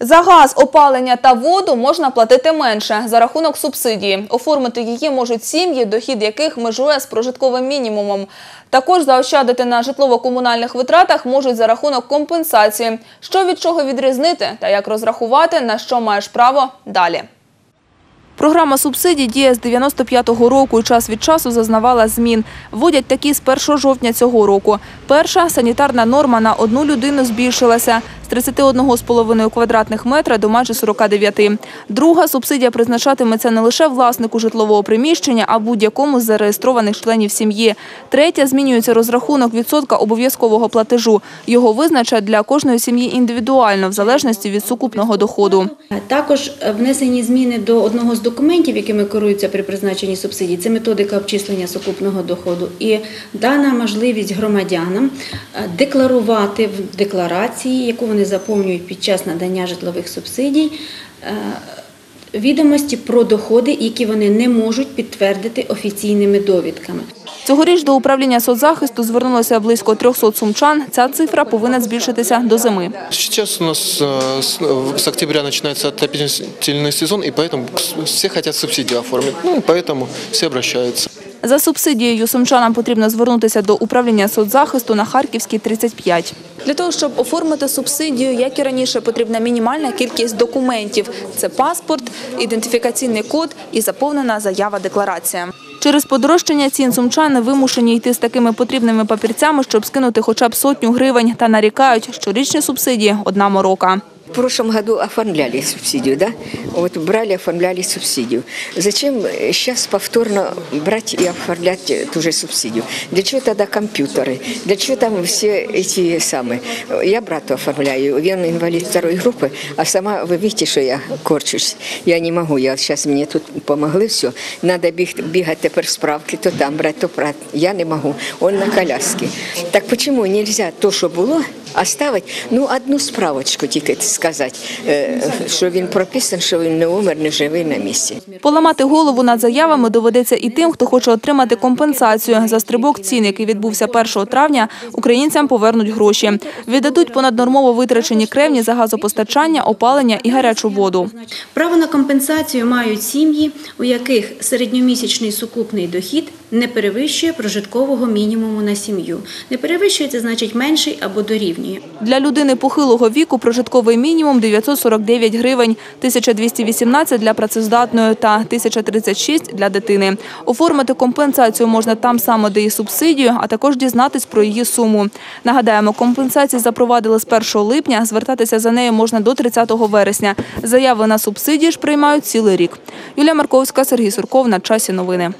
За газ, опалення та воду можна платити менше за рахунок субсидії. Оформити її можуть сім'ї, дохід яких межує з прожитковим мінімумом. Також заощадити на житлово-комунальних витратах можуть за рахунок компенсації. Що від чого відрізнити та як розрахувати, на що маєш право – далі. Програма субсидій діє з 95-го року і час від часу зазнавала змін. Вводять такі з 1 жовтня цього року. Перша – санітарна норма на одну людину збільшилася з 31,5 квадратних метра до майже 49. Друга – субсидія призначатиметься не лише власнику житлового приміщення, а будь-якому з зареєстрованих членів сім'ї. Третя – змінюється розрахунок відсотка обов'язкового платежу. Його визначать для кожної сім'ї індивідуально, в залежності від сукупного доходу. Також внесені зміни до одного з документів, якими керуються при призначенні субсидій. Це методика обчислення сукупного доходу. І дана можливість громадянам е, декларувати в декларації, яку вони заповнюють під час надання житлових субсидій. е, Відомості про доходи, які вони не можуть підтвердити офіційними довідками. Цьогоріч до управління соцзахисту звернулося близько 300 сумчан. Ця цифра повинна збільшитися до зими. Сейчас у нас э, с, с октября начинается отопительный сезон, и поэтому все хотят субсидию оформить. Ну, поэтому все обращаются. За субсидією сумчанам потрібно звернутися до управління соцзахисту на Харківській 35. Для того, щоб оформити субсидію, як і раніше, потрібна мінімальна кількість документів. Це паспорт, ідентифікаційний код і заповнена заява-декларація. Через подорожчання цін сумчани вимушені йти з такими потрібними папірцями, щоб скинути хоча б сотню гривень та нарікають, що річні субсидії – одна морока. В прошлом году оформляли субсидию, да? Вот брали, оформляли субсидию. Зачем сейчас повторно брать и оформлять э, ту же субсидию? Для чего тогда компьютеры? Для чего там все эти самые? Я брату оформляю, он инвалид второй группы, а сама, вы видите, что я корчусь. Я не могу, я сейчас мне тут помогли, все. Надо біг, бегать теперь справки, то там брать, то брать. Я не могу, он на коляске. Так почему нельзя то, что было, оставить, ну, одну справочку тільки сказати, е, що він прописан, що він не умер, не живий на місці. Поламати голову над заявами доведеться і тим, хто хоче отримати компенсацію. За стрибок цін, який відбувся 1 травня, українцям повернуть гроші. Віддадуть понаднормово витрачені кремні за газопостачання, опалення і гарячу воду. Право на компенсацію мають сім'ї, у яких середньомісячний сукупний дохід не перевищує прожиткового мінімуму на сім'ю. Не перевищує це значить менший або дорівнює. Для людини похилого віку прожитковий мінімум 949 гривень, 1218 для працездатної та 1036 для дитини. Оформити компенсацію можна там само, де і субсидію, а також дізнатись про її суму. Нагадаємо, компенсації запровадили з 1 липня, звертатися за нею можна до 30 вересня. Заяви на субсидії ж приймають цілий рік. Юлія Марковська, Сергій Сурков. На часі новини.